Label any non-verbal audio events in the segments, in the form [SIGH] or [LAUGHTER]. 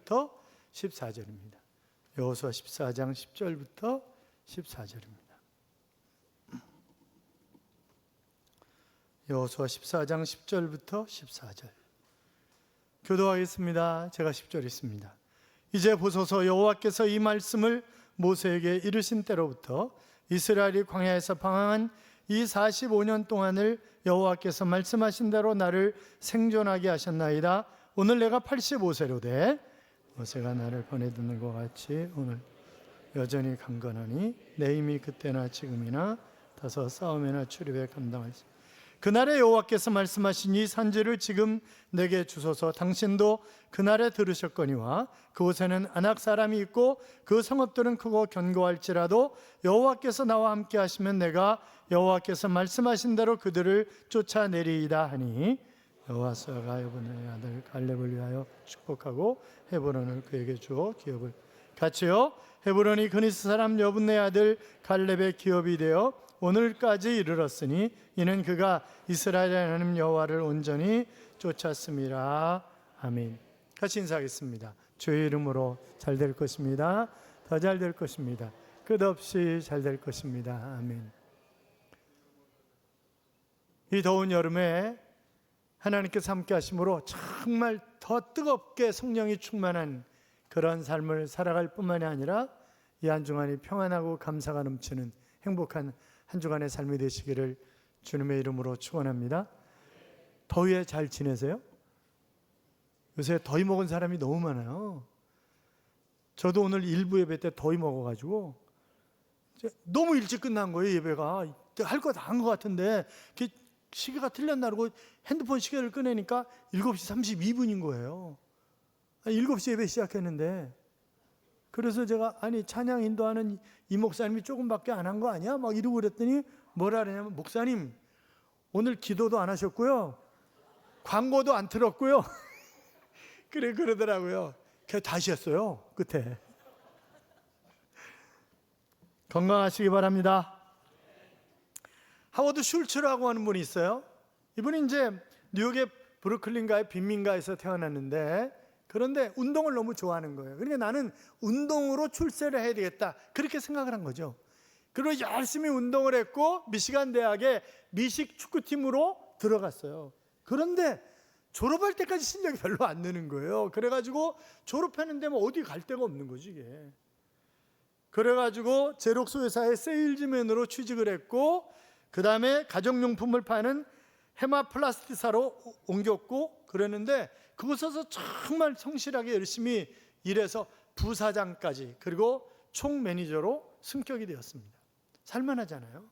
10절부터 14절입니다. 여호수아 14장 10절부터 14절입니다. 여호수아 14장 10절부터 14절. 교도하겠습니다. 제가 10절 있습니다. 이제 보소서 여호와께서 이 말씀을 모세에게 이르신 때로부터 이스라엘이 광야에서 방황한 이 45년 동안을 여호와께서 말씀하신 대로 나를 생존하게 하셨나이다. 오늘 내가 85세로 돼 모세가 나를 보내드는 것 같이 오늘 여전히 강건하니 내 힘이 그때나 지금이나 다소 싸움이나 출입에 감당할 수 그날에 여호와께서 말씀하신 이 산지를 지금 내게 주소서. 당신도 그날에 들으셨거니와 그곳에는 안악 사람이 있고 그 성읍들은 크고 견고할지라도 여호와께서 나와 함께 하시면 내가 여호와께서 말씀하신 대로 그들을 쫓아내리이다 하니 여호와서 가 여분의 아들 갈렙을 위하여 축복하고 헤브론을 그에게 주어 기업을 같이요 헤브론이 그니스 사람 여분의 아들 갈렙의 기업이 되어 오늘까지 이르렀으니 이는 그가 이스라엘 하나님 여호와를 온전히 쫓았습니다. 아멘. 같이 인사하겠습니다. 주의 이름으로 잘 될 것입니다. 더 잘 될 것입니다. 끝없이 잘 될 것입니다. 아멘. 이 더운 여름에 하나님께서 함께 하심으로 정말 더 뜨겁게 성령이 충만한 그런 삶을 살아갈 뿐만이 아니라 이 한 주간이 평안하고 감사가 넘치는 행복한 한 주간의 삶이 되시기를 주님의 이름으로 축원합니다. 더위에 잘 지내세요? 요새 더위 먹은 사람이 너무 많아요. 저도 오늘 일부 예배 때 더위 먹어가지고 너무 일찍 끝난 거예요 예배가 할 거 다 한 것 같은데 시계가 틀렸나 그러고 핸드폰 시계를 꺼내니까 7시 32분인 거예요. 7시 예배 시작했는데 그래서 제가 아니 찬양 인도하는 이 목사님이 조금밖에 안 한 거 아니야? 막 이러고 그랬더니 뭐라 그러냐면 목사님 오늘 기도도 안 하셨고요. 광고도 안 틀었고요. [LAUGHS] 그래 그러더라고요. 그래서 다시 했어요. 끝에. 건강하시기 바랍니다. 하워드 슐츠라고 하는 분이 있어요. 이분이 이제 뉴욕의 브루클린가의 빈민가에서 태어났는데 그런데 운동을 너무 좋아하는 거예요. 그러니까 나는 운동으로 출세를 해야 되겠다. 그렇게 생각을 한 거죠. 그리고 열심히 운동을 했고 미시간 대학의 미식 축구팀으로 들어갔어요. 그런데 졸업할 때까지 실력이 별로 안 느는 거예요. 그래가지고 졸업하는데 뭐 어디 갈 데가 없는 거지 이게. 그래가지고 제록소 회사의 세일즈맨으로 취직을 했고 그 다음에 가정용품을 파는 헤마플라스티사로 옮겼고 그랬는데 그곳에서 정말 성실하게 열심히 일해서 부사장까지 그리고 총 매니저로 승격이 되었습니다. 살만하잖아요.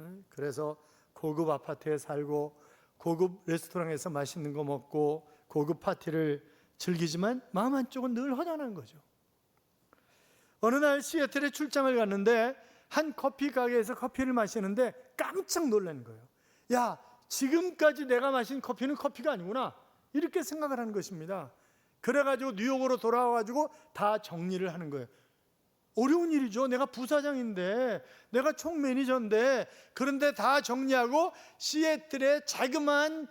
응? 그래서 고급 아파트에 살고 고급 레스토랑에서 맛있는 거 먹고 고급 파티를 즐기지만 마음 한쪽은 늘 허전한 거죠. 어느 날 시애틀에 출장을 갔는데 한 커피 가게에서 커피를 마시는데 깜짝 놀라는 거예요. 야, 지금까지 내가 마신 커피는 커피가 아니구나. 이렇게 생각을 하는 것입니다. 그래가지고 뉴욕으로 돌아와가지고 다 정리를 하는 거예요. 어려운 일이죠. 내가 부사장인데, 내가 총 매니저인데, 그런데 다 정리하고 시애틀의 자그마한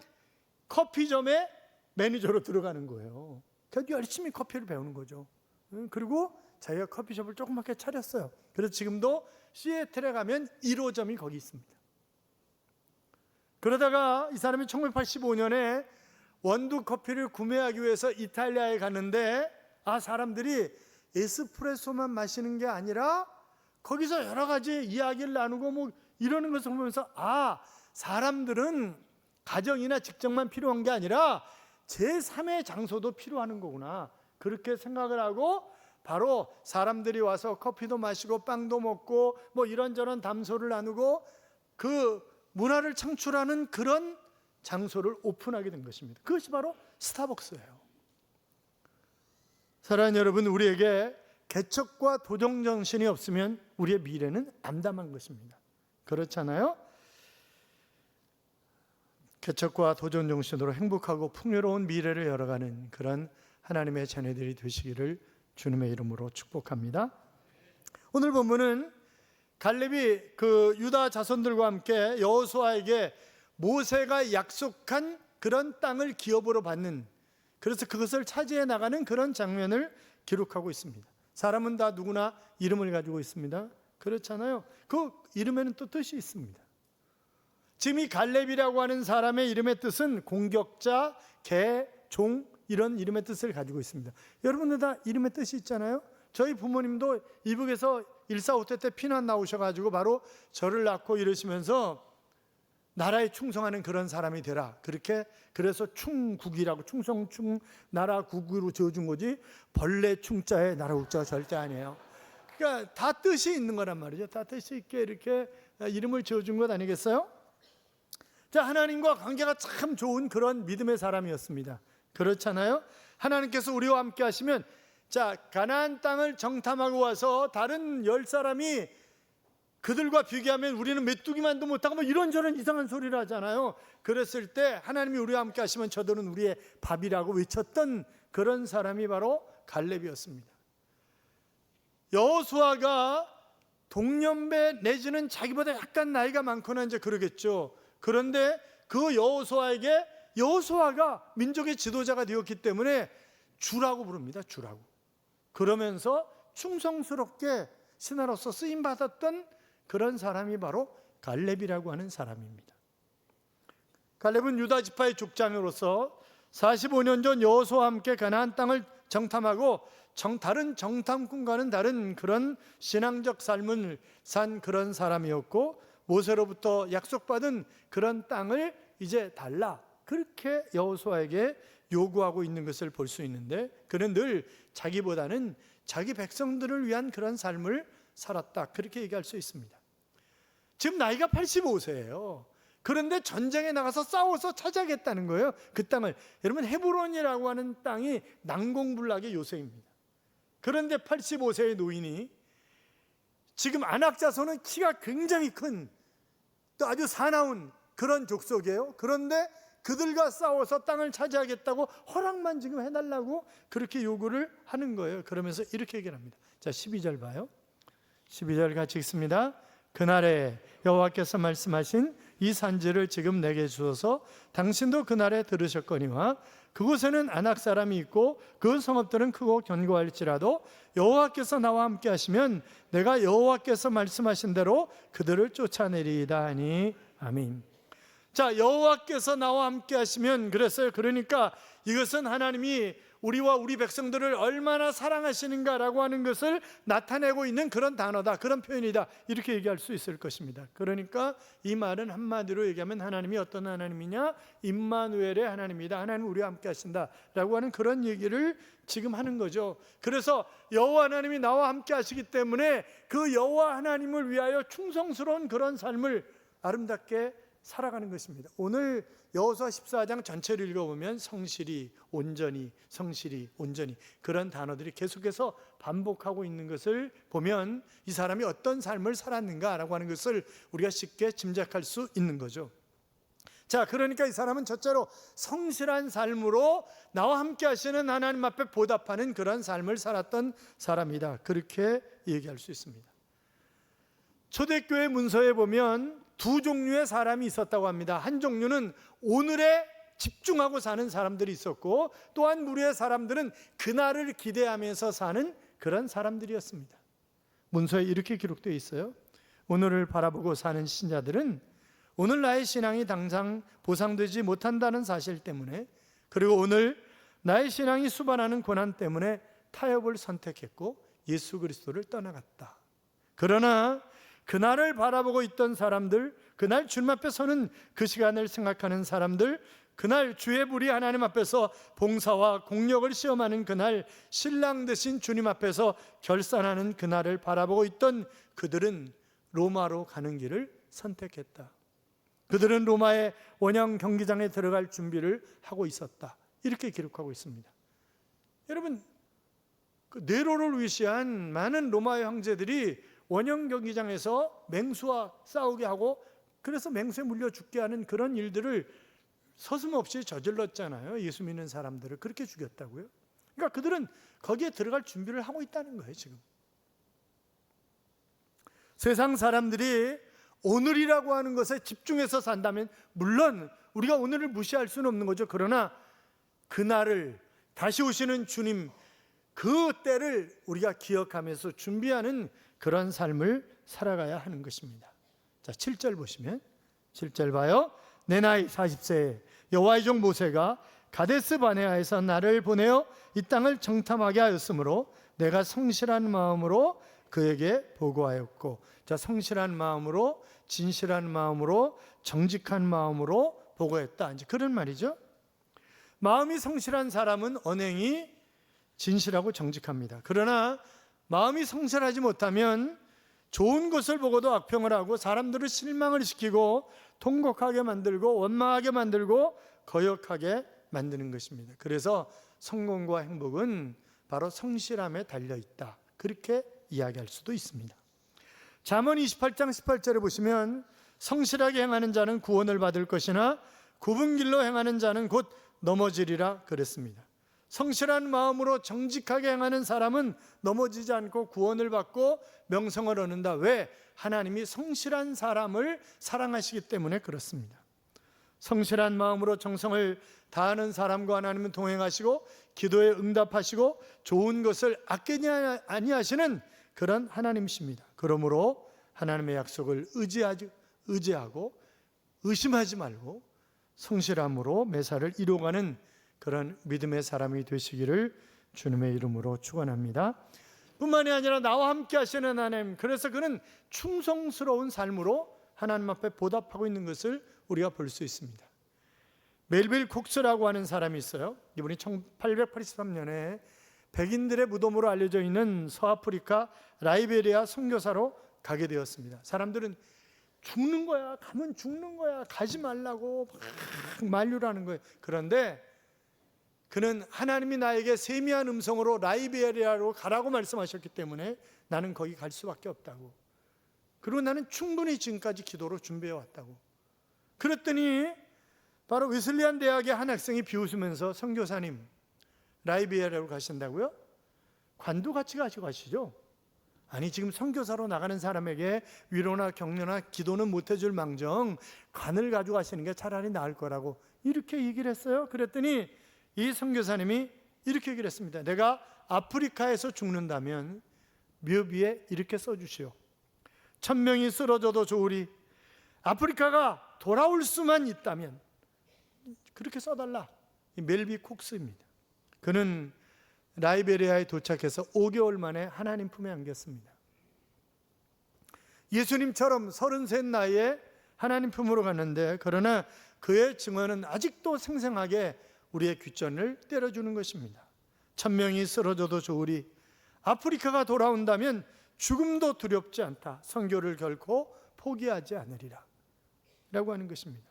커피점에 매니저로 들어가는 거예요. 그래서 열심히 커피를 배우는 거죠. 그리고 자기가 커피숍을 조그맣게 차렸어요. 그래서 지금도 시애틀에 가면 1호점이 거기 있습니다. 그러다가 이 사람이 1985년에 원두 커피를 구매하기 위해서 이탈리아에 갔는데 아 사람들이 에스프레소만 마시는 게 아니라 거기서 여러 가지 이야기를 나누고 뭐 이러는 것을 보면서 아 사람들은 가정이나 직장만 필요한 게 아니라 제3의 장소도 필요하는 거구나 그렇게 생각을 하고 바로 사람들이 와서 커피도 마시고 빵도 먹고 뭐 이런저런 담소를 나누고 그 문화를 창출하는 그런 장소를 오픈하게 된 것입니다. 그것이 바로 스타벅스예요. 사랑하는 여러분, 우리에게 개척과 도정 정신이 없으면 우리의 미래는 암담한 것입니다. 그렇잖아요? 개척과 도전 정신으로 행복하고 풍요로운 미래를 열어가는 그런 하나님의 자녀들이 되시기를 주님의 이름으로 축복합니다. 오늘 본문은 갈렙이 그 유다 자손들과 함께 여호수아에게 모세가 약속한 그런 땅을 기업으로 받는 그래서 그것을 차지해 나가는 그런 장면을 기록하고 있습니다. 사람은 다 누구나 이름을 가지고 있습니다. 그렇잖아요. 그 이름에는 또 뜻이 있습니다. 지금 이 갈렙이라고 하는 사람의 이름의 뜻은 공격자, 개, 종 이런 이름의 뜻을 가지고 있습니다. 여러분들 다 이름의 뜻이 있잖아요. 저희 부모님도 이북에서 145태 때 피난 나오셔가지고 바로 저를 낳고 이러시면서 나라에 충성하는 그런 사람이 되라. 그렇게 그래서 충국이라고 충성충 나라 국으로 지어준 거지 벌레 충자에 나라 국자가 절대 아니에요. 그러니까 다 뜻이 있는 거란 말이죠. 다 뜻이 있게 이렇게 이름을 지어준 것 아니겠어요? 자 하나님과 관계가 참 좋은 그런 믿음의 사람이었습니다. 그렇잖아요. 하나님께서 우리와 함께 하시면 자 가나안 땅을 정탐하고 와서 다른 열 사람이 그들과 비교하면 우리는 메뚜기만도 못하고 뭐 이런저런 이상한 소리를 하잖아요. 그랬을 때 하나님이 우리와 함께 하시면 저들은 우리의 밥이라고 외쳤던 그런 사람이 바로 갈렙이었습니다. 여호수아가 동년배 내지는 자기보다 약간 나이가 많거나 이제 그러겠죠. 그런데 그 여호수아에게 여호수아가 민족의 지도자가 되었기 때문에 주라고 부릅니다. 주라고. 그러면서 충성스럽게 신하로서 쓰임 받았던 그런 사람이 바로 갈렙이라고 하는 사람입니다. 갈렙은 유다 지파의 족장으로서 45년 전 여호수아와 함께 가나안 땅을 정탐하고 정, 다른 정탐꾼과는 다른 그런 신앙적 삶을 산 그런 사람이었고 모세로부터 약속받은 그런 땅을 이제 달라 그렇게 여호수아에게 요구하고 있는 것을 볼 수 있는데 그는 늘 자기보다는 자기 백성들을 위한 그런 삶을 살았다 그렇게 얘기할 수 있습니다. 지금 나이가 85세예요. 그런데 전쟁에 나가서 싸워서 차지하겠다는 거예요. 그 땅을 여러분 헤브론이라고 하는 땅이 난공불락의 요새입니다. 그런데 85세의 노인이 지금 안악자손은 키가 굉장히 큰 또 아주 사나운 그런 족속이에요. 그런데 그들과 싸워서 땅을 차지하겠다고 허락만 지금 해달라고 그렇게 요구를 하는 거예요. 그러면서 이렇게 얘기를 합니다. 자, 12절 봐요. 12절 같이 읽습니다. 그날에 여호와께서 말씀하신 이 산지를 지금 내게 주어서 당신도 그날에 들으셨거니와 그곳에는 안악 사람이 있고 그 성읍들은 크고 견고할지라도 여호와께서 나와 함께 하시면 내가 여호와께서 말씀하신 대로 그들을 쫓아내리이다 하니 아멘. 자, 여호와께서 나와 함께 하시면 그랬어요. 그러니까 이것은 하나님이 우리와 우리 백성들을 얼마나 사랑하시는가라고 하는 것을 나타내고 있는 그런 단어다. 그런 표현이다. 이렇게 얘기할 수 있을 것입니다. 그러니까 이 말은 한마디로 얘기하면 하나님이 어떤 하나님이냐? 임마누엘의 하나님이다. 하나님 우리와 함께 하신다라고 하는 그런 얘기를 지금 하는 거죠. 그래서 여호와 하나님이 나와 함께 하시기 때문에 그 여호와 하나님을 위하여 충성스러운 그런 삶을 아름답게 살아가는 것입니다. 오늘 여호수아 14장 전체를 읽어보면 성실히, 온전히, 성실히, 온전히 그런 단어들이 계속해서 반복하고 있는 것을 보면 이 사람이 어떤 삶을 살았는가라고 하는 것을 우리가 쉽게 짐작할 수 있는 거죠. 자, 그러니까 이 사람은 첫째로 성실한 삶으로 나와 함께 하시는 하나님 앞에 보답하는 그런 삶을 살았던 사람이다. 그렇게 얘기할 수 있습니다. 초대교회 문서에 보면 두 종류의 사람이 있었다고 합니다. 한 종류는 오늘에 집중하고 사는 사람들이 있었고 또한 무리의 사람들은 그날을 기대하면서 사는 그런 사람들이었습니다. 문서에 이렇게 기록되어 있어요. 오늘을 바라보고 사는 신자들은 오늘 나의 신앙이 당장 보상되지 못한다는 사실 때문에 그리고 오늘 나의 신앙이 수반하는 고난 때문에 타협을 선택했고 예수 그리스도를 떠나갔다. 그러나 그날을 바라보고 있던 사람들, 그날 주님 앞에 서는 그 시간을 생각하는 사람들, 그날 주의 불이 하나님 앞에서 봉사와 공력을 시험하는 그날 신랑 되신 주님 앞에서 결산하는 그날을 바라보고 있던 그들은 로마로 가는 길을 선택했다. 그들은 로마의 원형 경기장에 들어갈 준비를 하고 있었다. 이렇게 기록하고 있습니다. 여러분, 그 네로를 위시한 많은 로마의 형제들이 원형 경기장에서 맹수와 싸우게 하고 그래서 맹수에 물려 죽게 하는 그런 일들을 서슴없이 저질렀잖아요. 예수 믿는 사람들을 그렇게 죽였다고요. 그러니까 그들은 거기에 들어갈 준비를 하고 있다는 거예요, 지금. 세상 사람들이 오늘이라고 하는 것에 집중해서 산다면 물론 우리가 오늘을 무시할 수는 없는 거죠. 그러나 그날을 다시 오시는 주님 그 때를 우리가 기억하면서 준비하는 그런 삶을 살아가야 하는 것입니다. 자, 7절 보시면 7절 봐요. 내 나이 40세에 여호와의 종 모세가 가데스 바네아에서 나를 보내어 이 땅을 정탐하게 하였으므로 내가 성실한 마음으로 그에게 보고하였고 자 성실한 마음으로 진실한 마음으로 정직한 마음으로 보고했다 이제 그런 말이죠. 마음이 성실한 사람은 언행이 진실하고 정직합니다. 그러나 마음이 성실하지 못하면 좋은 것을 보고도 악평을 하고 사람들을 실망을 시키고 통곡하게 만들고 원망하게 만들고 거역하게 만드는 것입니다. 그래서 성공과 행복은 바로 성실함에 달려 있다. 그렇게 이야기할 수도 있습니다. 잠언 28장 18절에 보시면 성실하게 행하는 자는 구원을 받을 것이나 굽은 길로 행하는 자는 곧 넘어지리라 그랬습니다. 성실한 마음으로 정직하게 행하는 사람은 넘어지지 않고 구원을 받고 명성을 얻는다. 왜? 하나님이 성실한 사람을 사랑하시기 때문에 그렇습니다. 성실한 마음으로 정성을 다하는 사람과 하나님은 동행하시고 기도에 응답하시고 좋은 것을 아끼지 아니하시는 그런 하나님이십니다. 그러므로 하나님의 약속을 의지하지, 의지하고 의심하지 말고 성실함으로 매사를 이루어가는 그런 믿음의 사람이 되시기를 주님의 이름으로 축원합니다. 뿐만이 아니라 나와 함께 하시는 하나님 그래서 그는 충성스러운 삶으로 하나님 앞에 보답하고 있는 것을 우리가 볼 수 있습니다. 멜빌 콕스라고 하는 사람이 있어요. 이분이 1883년에 백인들의 무덤으로 알려져 있는 서아프리카 라이베리아 선교사로 가게 되었습니다. 사람들은 죽는 거야, 가면 죽는 거야, 가지 말라고 막 만류라는 거예요. 그런데 그는 하나님이 나에게 세미한 음성으로 라이베리아로 가라고 말씀하셨기 때문에 나는 거기 갈 수밖에 없다고. 그리고 나는 충분히 지금까지 기도로 준비해 왔다고. 그랬더니 바로 웨슬리안 대학의 한 학생이 비웃으면서 선교사님 라이베리아로 가신다고요? 관도 같이 가지고 가시죠. 아니 지금 선교사로 나가는 사람에게 위로나 격려나 기도는 못 해줄 망정 관을 가지고 가시는 게 차라리 나을 거라고 이렇게 얘기를 했어요. 그랬더니 이 선교사님이 이렇게 얘기를 했습니다. 내가 아프리카에서 죽는다면 묘비에 이렇게 써주시오. 천 명이 쓰러져도 좋으리. 아프리카가 돌아올 수만 있다면 그렇게 써달라. 이 멜비 콕스입니다. 그는 라이베리아에 도착해서 5개월 만에 하나님 품에 안겼습니다. 예수님처럼 33 나이에 하나님 품으로 갔는데 그러나 그의 증언은 아직도 생생하게 우리의 귀전을 때려주는 것입니다. 천명이 쓰러져도 좋으리 아프리카가 돌아온다면 죽음도 두렵지 않다. 선교를 결코 포기하지 않으리라. 라고 하는 것입니다.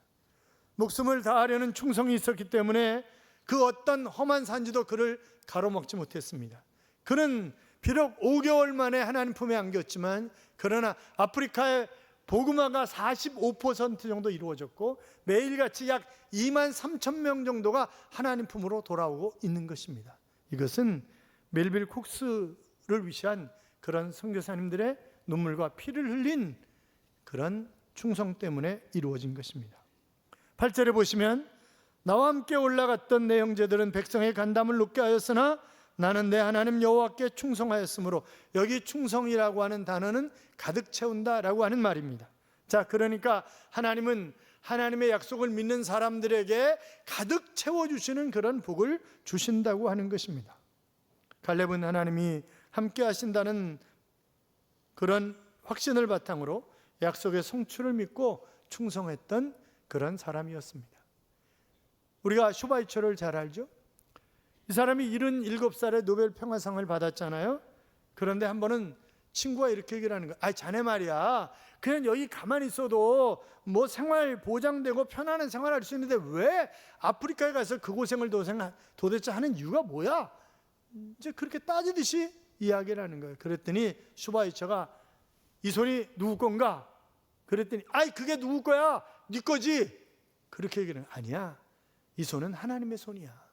목숨을 다하려는 충성이 있었기 때문에 그 어떤 험한 산지도 그를 가로막지 못했습니다. 그는 비록 5개월 만에 하나님 품에 안겼지만 그러나 아프리카의 복음화가 45% 정도 이루어졌고 매일같이 약 2만 3천 명 정도가 하나님 품으로 돌아오고 있는 것입니다. 이것은 멜빌 콕스를 위시한 그런 선교사님들의 눈물과 피를 흘린 그런 충성 때문에 이루어진 것입니다. 8절에 보시면 나와 함께 올라갔던 내 형제들은 백성의 간담을 높게 하였으나 나는 내 하나님 여호와께 충성하였으므로 여기 충성이라고 하는 단어는 가득 채운다라고 하는 말입니다. 자, 그러니까 하나님은 하나님의 약속을 믿는 사람들에게 가득 채워 주시는 그런 복을 주신다고 하는 것입니다. 갈렙은 하나님이 함께 하신다는 그런 확신을 바탕으로 약속의 성취를 믿고 충성했던 그런 사람이었습니다. 우리가 슈바이처를 잘 알죠? 이 사람이 77살에 노벨 평화상을 받았잖아요. 그런데 한 번은 친구가 이렇게 얘기를 하는 거야. 아, 자네 말이야. 그냥 여기 가만히 있어도 뭐 생활 보장되고 편안한 생활할 수 있는데 왜 아프리카에 가서 그 고생을 도대체 하는 이유가 뭐야? 이제 그렇게 따지듯이 이야기를 하는 거예요. 그랬더니 슈바이처가 이 손이 누구 건가? 그랬더니 아이 그게 누구 거야? 네 거지. 그렇게 얘기는 아니야. 이 손은 하나님의 손이야.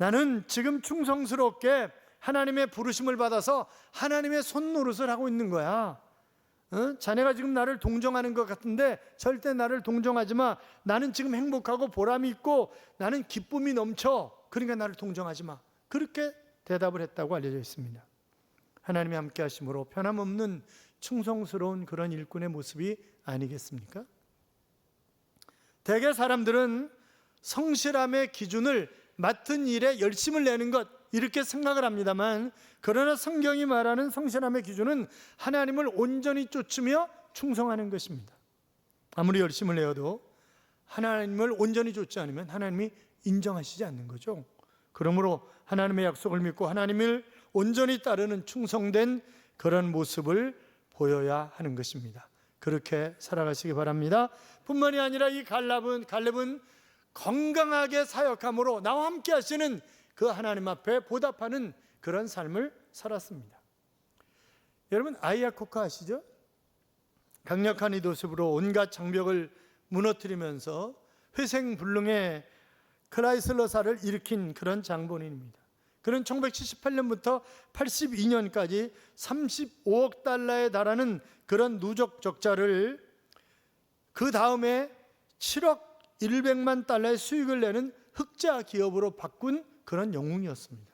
나는 지금 충성스럽게 하나님의 부르심을 받아서 하나님의 손 노릇을 하고 있는 거야. 어? 자네가 지금 나를 동정하는 것 같은데 절대 나를 동정하지 마. 나는 지금 행복하고 보람이 있고 나는 기쁨이 넘쳐. 그러니까 나를 동정하지 마. 그렇게 대답을 했다고 알려져 있습니다. 하나님이 함께 하심으로 변함없는 충성스러운 그런 일꾼의 모습이 아니겠습니까? 대개 사람들은 성실함의 기준을 맡은 일에 열심을 내는 것 이렇게 생각을 합니다만 그러나 성경이 말하는 성실함의 기준은 하나님을 온전히 쫓으며 충성하는 것입니다. 아무리 열심을 내어도 하나님을 온전히 쫓지 않으면 하나님이 인정하시지 않는 거죠. 그러므로 하나님의 약속을 믿고 하나님을 온전히 따르는 충성된 그런 모습을 보여야 하는 것입니다. 그렇게 살아가시기 바랍니다. 뿐만이 아니라 이 갈렙은 갈렙은 건강하게 사역함으로 나와 함께 하시는 그 하나님 앞에 보답하는 그런 삶을 살았습니다. 여러분 아이야코카 아시죠? 강력한 이도습으로 온갖 장벽을 무너뜨리면서 회생불능의 크라이슬러사를 일으킨 그런 장본인입니다. 그는 1978년부터 82년까지 35억 달러에 달하는 그런 누적 적자를 그 다음에 7억 100만 달러의 수익을 내는 흑자 기업으로 바꾼 그런 영웅이었습니다.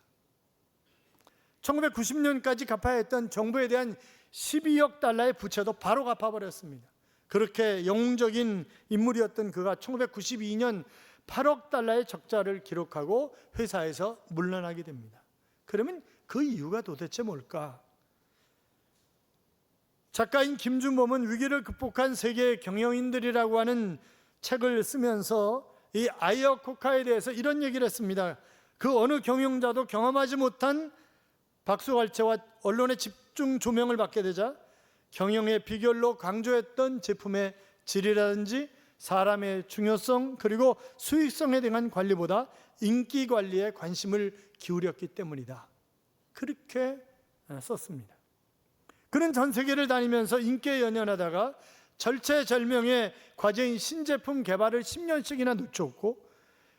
1990년까지 갚아야 했던 정부에 대한 12억 달러의 부채도 바로 갚아버렸습니다. 그렇게 영웅적인 인물이었던 그가 1992년 8억 달러의 적자를 기록하고 회사에서 물러나게 됩니다. 그러면 그 이유가 도대체 뭘까? 작가인 김준범은 위기를 극복한 세계 경영인들이라고 하는 책을 쓰면서 이 아이어 코카에 대해서 이런 얘기를 했습니다. 그 어느 경영자도 경험하지 못한 박수갈채와 언론의 집중 조명을 받게 되자 경영의 비결로 강조했던 제품의 질이라든지 사람의 중요성 그리고 수익성에 대한 관리보다 인기 관리에 관심을 기울였기 때문이다. 그렇게 썼습니다. 그는 전 세계를 다니면서 인기에 연연하다가 절체절명의 과제인 신제품 개발을 10년씩이나 늦췄고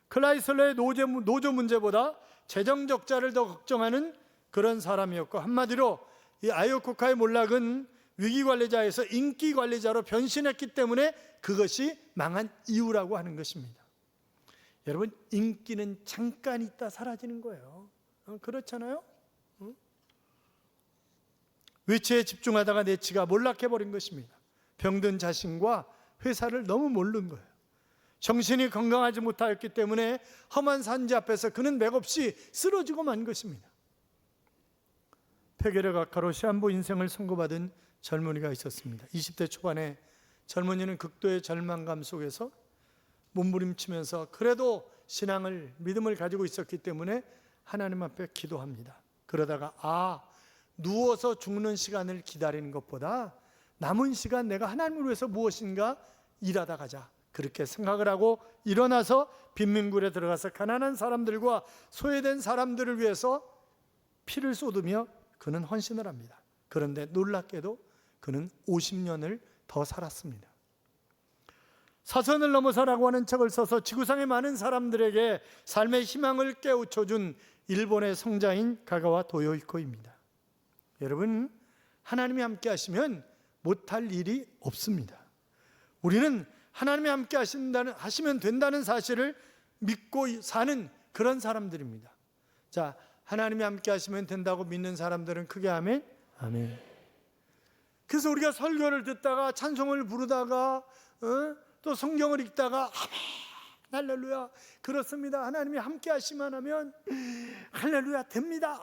클라이슬러의 노조, 노조 문제보다 재정 적자를 더 걱정하는 그런 사람이었고 한마디로 이 아이오코카의 몰락은 위기 관리자에서 인기 관리자로 변신했기 때문에 그것이 망한 이유라고 하는 것입니다. 여러분 인기는 잠깐 있다 사라지는 거예요. 어, 그렇잖아요? 어? 위치에 집중하다가 내치가 몰락해 버린 것입니다. 병든 자신과 회사를 너무 모른 거예요. 정신이 건강하지 못하였기 때문에 험한 산지 앞에서 그는 맥없이 쓰러지고 만 것입니다. 폐결핵 악화로 시한부 인생을 선고받은 젊은이가 있었습니다. 20대 초반에 젊은이는 극도의 절망감 속에서 몸부림치면서 그래도 신앙을 믿음을 가지고 있었기 때문에 하나님 앞에 기도합니다. 그러다가 아 누워서 죽는 시간을 기다리는 것보다 남은 시간 내가 하나님을 위해서 무엇인가 일하다 가자. 그렇게 생각을 하고 일어나서 빈민굴에 들어가서 가난한 사람들과 소외된 사람들을 위해서 피를 쏟으며 그는 헌신을 합니다. 그런데 놀랍게도 그는 50년을 더 살았습니다. 사선을 넘어서라고 하는 책을 써서 지구상의 많은 사람들에게 삶의 희망을 깨우쳐준 일본의 성자인 가가와 도요이코입니다. 여러분, 하나님이 함께 하시면 못할 일이 없습니다. 우리는 하나님이 함께 하신다는, 하시면 된다는 사실을 믿고 사는 그런 사람들입니다. 자, 하나님이 함께 하시면 된다고 믿는 사람들은 크게 아멘. 아멘. 그래서 우리가 설교를 듣다가 찬송을 부르다가 어? 또 성경을 읽다가 아멘 할렐루야 그렇습니다 하나님이 함께 하시만 하면 할렐루야 됩니다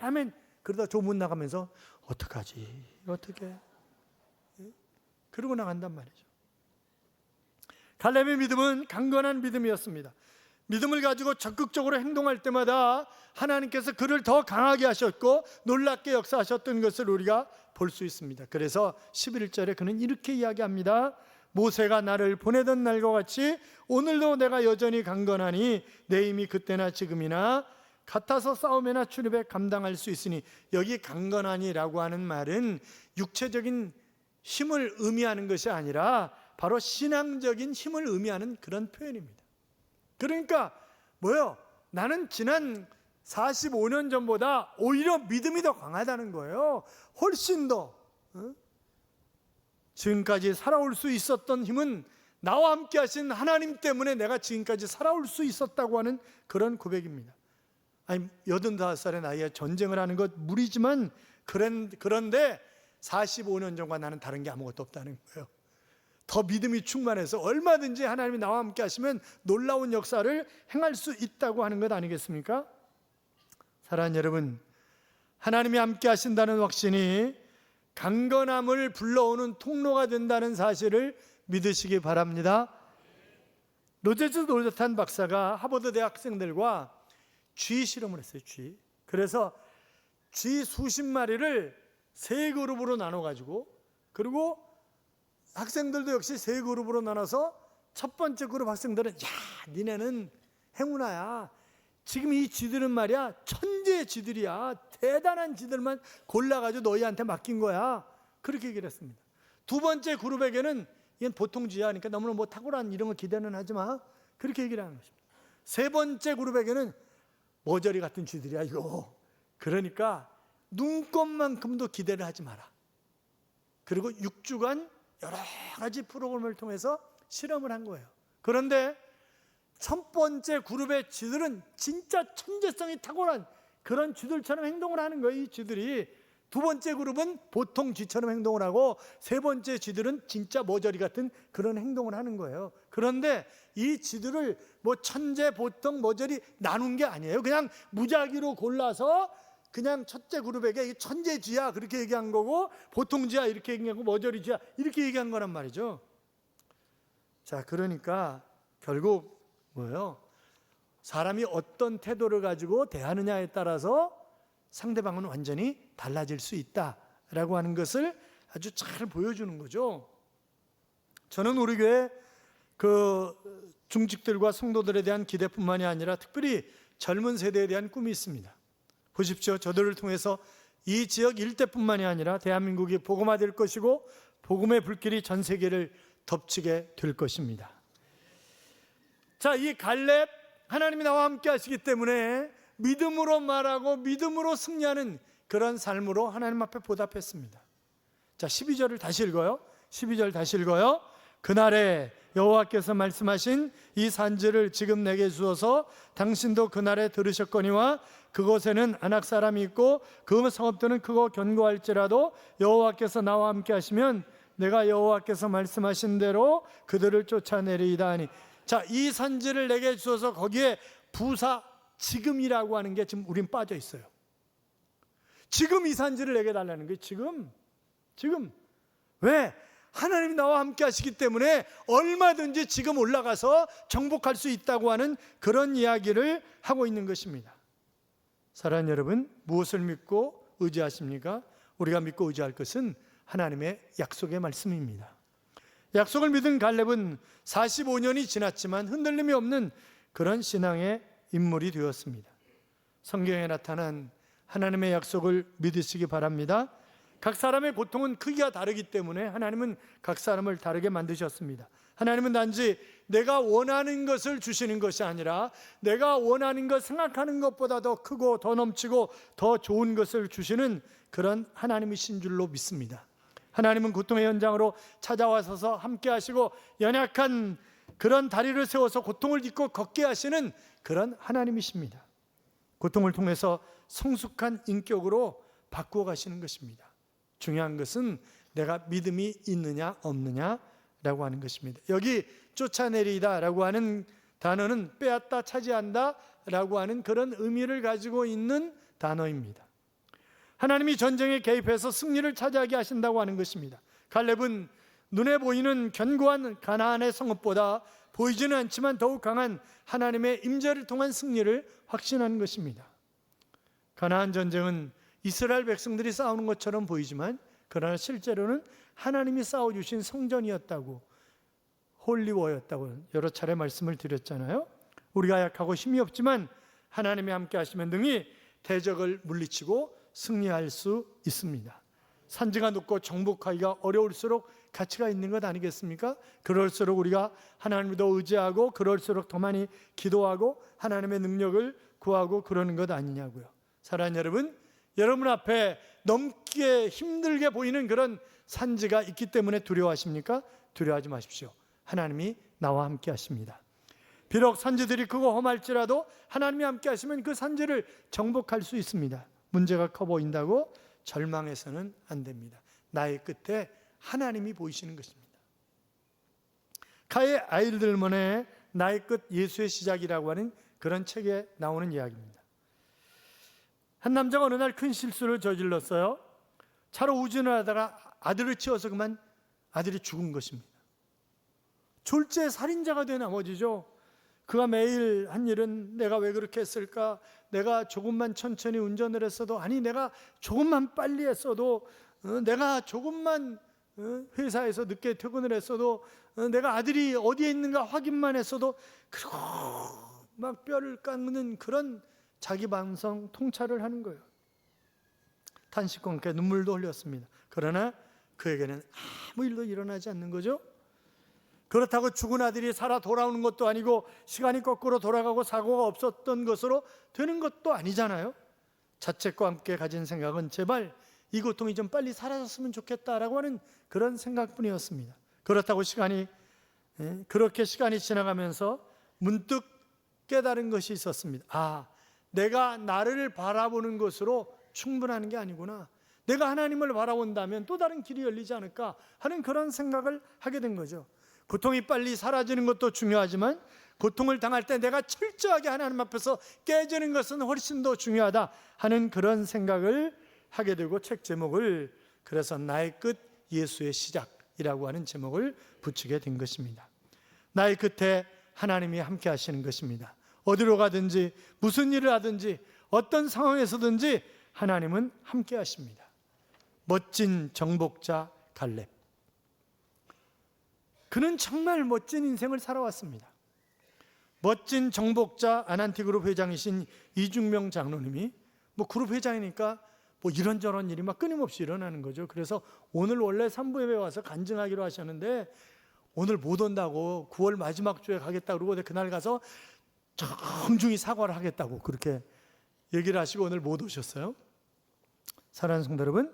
아멘 아멘 그러다 조문 나가면서 어떡하지 어떻게 그러고 나간단 말이죠 갈렙의 믿음은 강건한 믿음이었습니다 믿음을 가지고 적극적으로 행동할 때마다 하나님께서 그를 더 강하게 하셨고 놀랍게 역사하셨던 것을 우리가 볼 수 있습니다. 그래서 11절에 그는 이렇게 이야기합니다. 모세가 나를 보내던 날과 같이 오늘도 내가 여전히 강건하니 내 힘이 그때나 지금이나 같아서 싸움에나 출입에 감당할 수 있으니 여기 강건하니라고 하는 말은 육체적인 힘을 의미하는 것이 아니라 바로 신앙적인 힘을 의미하는 그런 표현입니다. 그러니까 뭐요? 나는 지난 45년 전보다 오히려 믿음이 더 강하다는 거예요. 훨씬 더 어? 지금까지 살아올 수 있었던 힘은 나와 함께 하신 하나님 때문에 내가 지금까지 살아올 수 있었다고 하는 그런 고백입니다. 아니, 85살의 나이에 전쟁을 하는 것 무리지만 그런, 그런데 45년 전과 나는 다른 게 아무것도 없다는 거예요. 더 믿음이 충만해서 얼마든지 하나님이 나와 함께 하시면 놀라운 역사를 행할 수 있다고 하는 것 아니겠습니까? 사랑하는 여러분, 하나님이 함께 하신다는 확신이 강건함을 불러오는 통로가 된다는 사실을 믿으시기 바랍니다. 로제스 노르탄 박사가 하버드 대학 학생들과 쥐 실험을 했어요. 쥐. 그래서 쥐 수십 마리를 세 그룹으로 나눠 가지고 그리고 학생들도 역시 세 그룹으로 나눠서 첫 번째 그룹 학생들은 야, 니네는 행운아야. 지금 이 쥐들은 말이야 천재 쥐들이야. 대단한 쥐들만 골라가지고 너희한테 맡긴 거야. 그렇게 얘기를 했습니다. 두 번째 그룹에게는 이건 보통 쥐야. 그러니까 너무나 뭐 탁월한 이런 거 기대는 하지 마. 그렇게 얘기를 하는 것입니다. 세 번째 그룹에게는 머저리 같은 쥐들이야 이거. 그러니까 눈곱만큼도 기대를 하지 마라. 그리고 6주간 여러 가지 프로그램을 통해서 실험을 한 거예요. 그런데 첫 번째 그룹의 쥐들은 진짜 천재성이 탁월한 그런 쥐들처럼 행동을 하는 거예요. 이 쥐들이 두 번째 그룹은 보통 쥐처럼 행동을 하고 세 번째 쥐들은 진짜 머저리 같은 그런 행동을 하는 거예요. 그런데 이 쥐들을 뭐 천재, 보통, 머저리 나눈 게 아니에요. 그냥 무작위로 골라서 그냥 첫째 그룹에게 이게 천재 쥐야 그렇게 얘기한 거고 보통 쥐야 이렇게 얘기하고 머저리 쥐야 이렇게 얘기한 거란 말이죠. 자, 그러니까 결국 뭐예요? 사람이 어떤 태도를 가지고 대하느냐에 따라서 상대방은 완전히 달라질 수 있다라고 하는 것을 아주 잘 보여주는 거죠. 저는 우리 교회 그 중직들과 성도들에 대한 기대뿐만이 아니라 특별히 젊은 세대에 대한 꿈이 있습니다. 보십시오. 저들을 통해서 이 지역 일대뿐만이 아니라 대한민국이 복음화될 것이고 복음의 불길이 전 세계를 덮치게 될 것입니다. 자, 이 갈렙 하나님이 나와 함께 하시기 때문에 믿음으로 말하고 믿음으로 승리하는 그런 삶으로 하나님 앞에 보답했습니다. 자, 12절을 다시 읽어요. 12절 다시 읽어요. 그날에 여호와께서 말씀하신 이 산지를 지금 내게 주어서 당신도 그날에 들으셨거니와 그곳에는 안악 사람이 있고 그 성읍들은 크고 견고할지라도 여호와께서 나와 함께 하시면 내가 여호와께서 말씀하신 대로 그들을 쫓아내리이다 하니. 자, 이 산지를 내게 주어서 거기에 부사 지금이라고 하는 게 지금 우린 빠져 있어요. 지금 이 산지를 내게 달라는 게 지금. 지금. 왜 하나님이 나와 함께 하시기 때문에 얼마든지 지금 올라가서 정복할 수 있다고 하는 그런 이야기를 하고 있는 것입니다. 사랑하는 여러분, 무엇을 믿고 의지하십니까? 우리가 믿고 의지할 것은 하나님의 약속의 말씀입니다. 약속을 믿은 갈렙은 45년이 지났지만 흔들림이 없는 그런 신앙의 인물이 되었습니다. 성경에 나타난 하나님의 약속을 믿으시기 바랍니다. 각 사람의 고통은 크기가 다르기 때문에 하나님은 각 사람을 다르게 만드셨습니다. 하나님은 단지 내가 원하는 것을 주시는 것이 아니라 내가 원하는 것 생각하는 것보다 더 크고 더 넘치고 더 좋은 것을 주시는 그런 하나님이신 줄로 믿습니다. 하나님은 고통의 현장으로 찾아와서 함께 하시고 연약한 그런 다리를 세워서 고통을 딛고 걷게 하시는 그런 하나님이십니다. 고통을 통해서 성숙한 인격으로 바꾸어 가시는 것입니다. 중요한 것은 내가 믿음이 있느냐 없느냐라고 하는 것입니다. 여기 쫓아내리다라고 하는 단어는 빼앗다 차지한다라고 하는 그런 의미를 가지고 있는 단어입니다. 하나님이 전쟁에 개입해서 승리를 차지하게 하신다고 하는 것입니다. 갈렙은 눈에 보이는 견고한 가나안의 성읍보다 보이지는 않지만 더욱 강한 하나님의 임재를 통한 승리를 확신하는 것입니다. 가나안 전쟁은 이스라엘 백성들이 싸우는 것처럼 보이지만 그러나 실제로는 하나님이 싸워 주신 성전이었다고 홀리워였다고 여러 차례 말씀을 드렸잖아요. 우리가 약하고 힘이 없지만 하나님이 함께 하시면 등이 대적을 물리치고 승리할 수 있습니다. 산지가 높고 정복하기가 어려울수록 가치가 있는 것 아니겠습니까? 그럴수록 우리가 하나님을 더 의지하고 그럴수록 더 많이 기도하고 하나님의 능력을 구하고 그러는 것 아니냐고요. 사랑하는 여러분, 여러분 앞에 넘기에 힘들게 보이는 그런 산지가 있기 때문에 두려워하십니까? 두려워하지 마십시오. 하나님이 나와 함께 하십니다. 비록 산지들이 크고 험할지라도 하나님이 함께 하시면 그 산지를 정복할 수 있습니다. 문제가 커 보인다고 절망해서는 안 됩니다. 나의 끝에 하나님이 보이시는 것입니다. 가의 아이들만의 나의 끝 예수의 시작이라고 하는 그런 책에 나오는 이야기입니다. 한 남자가 어느 날 큰 실수를 저질렀어요. 차로 우진을 하다가 아들을 치어서 그만 아들이 죽은 것입니다. 졸제 살인자가 된 나머지죠. 그가 매일 한 일은 내가 왜 그렇게 했을까? 내가 조금만 천천히 운전을 했어도 아니 내가 조금만 빨리 했어도 어, 내가 조금만 어, 회사에서 늦게 퇴근을 했어도 어, 내가 아들이 어디에 있는가 확인만 했어도 그리고 막 뼈를 깎는 그런 자기 반성 통찰을 하는 거예요. 탄식과 함께 눈물도 흘렸습니다. 그러나 그에게는 아무 일도 일어나지 않는 거죠. 그렇다고 죽은 아들이 살아 돌아오는 것도 아니고 시간이 거꾸로 돌아가고 사고가 없었던 것으로 되는 것도 아니잖아요. 자책과 함께 가진 생각은 제발 이 고통이 좀 빨리 사라졌으면 좋겠다라고 하는 그런 생각뿐이었습니다. 그렇다고 시간이 예, 그렇게 시간이 지나가면서 문득 깨달은 것이 있었습니다. 아, 내가 나를 바라보는 것으로 충분한 게 아니구나. 내가 하나님을 바라본다면 또 다른 길이 열리지 않을까 하는 그런 생각을 하게 된 거죠. 고통이 빨리 사라지는 것도 중요하지만 고통을 당할 때 내가 철저하게 하나님 앞에서 깨지는 것은 훨씬 더 중요하다 하는 그런 생각을 하게 되고 책 제목을 그래서 나의 끝 예수의 시작이라고 하는 제목을 붙이게 된 것입니다. 나의 끝에 하나님이 함께 하시는 것입니다. 어디로 가든지 무슨 일을 하든지 어떤 상황에서든지 하나님은 함께 하십니다. 멋진 정복자 갈렙. 그는 정말 멋진 인생을 살아왔습니다. 멋진 정복자 아난티그룹 회장이신 이중명 장로님이 뭐 그룹 회장이니까 뭐 이런저런 일이 막 끊임없이 일어나는 거죠. 그래서 오늘 원래 삼부 예배 와서 간증하기로 하셨는데 오늘 못 온다고 9월 마지막 주에 가겠다 그러고 그날 가서 정중히 사과를 하겠다고 그렇게 얘기를 하시고 오늘 못 오셨어요. 사랑하는 성도 여러분,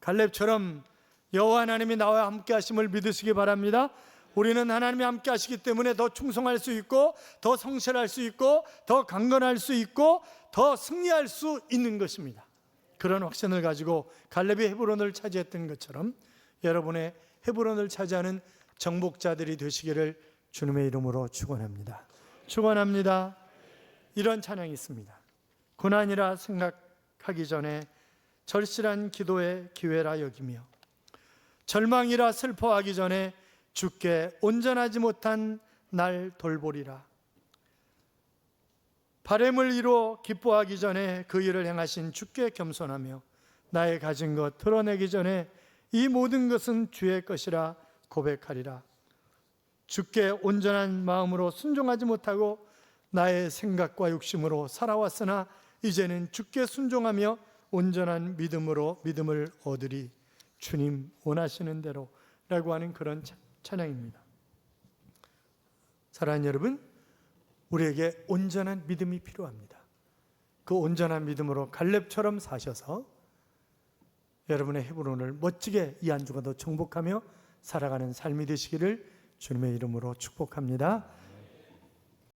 갈렙처럼 여호와 하나님이 나와 함께 하심을 믿으시기 바랍니다. 우리는 하나님이 함께 하시기 때문에 더 충성할 수 있고 더 성실할 수 있고 더 강건할 수 있고 더 승리할 수 있는 것입니다. 그런 확신을 가지고 갈렙이 헤브론을 차지했던 것처럼 여러분의 헤브론을 차지하는 정복자들이 되시기를 주님의 이름으로 축원합니다. 축원합니다. 이런 찬양이 있습니다. 고난이라 생각하기 전에 절실한 기도의 기회라 여기며 절망이라 슬퍼하기 전에 주께 온전하지 못한 날 돌보리라. 바램을 이루어 기뻐하기 전에 그 일을 행하신 주께 겸손하며 나의 가진 것 드러내기 전에 이 모든 것은 주의 것이라 고백하리라. 주께 온전한 마음으로 순종하지 못하고 나의 생각과 욕심으로 살아왔으나 이제는 주께 순종하며 온전한 믿음으로 믿음을 얻으리 주님 원하시는 대로라고 하는 그런 찬양입니다. 사랑하는 여러분, 우리에게 온전한 믿음이 필요합니다. 그 온전한 믿음으로 갈렙처럼 사셔서 여러분의 헤브론을 멋지게 이한 주간도 정복하며 살아가는 삶이 되시기를 주님의 이름으로 축복합니다.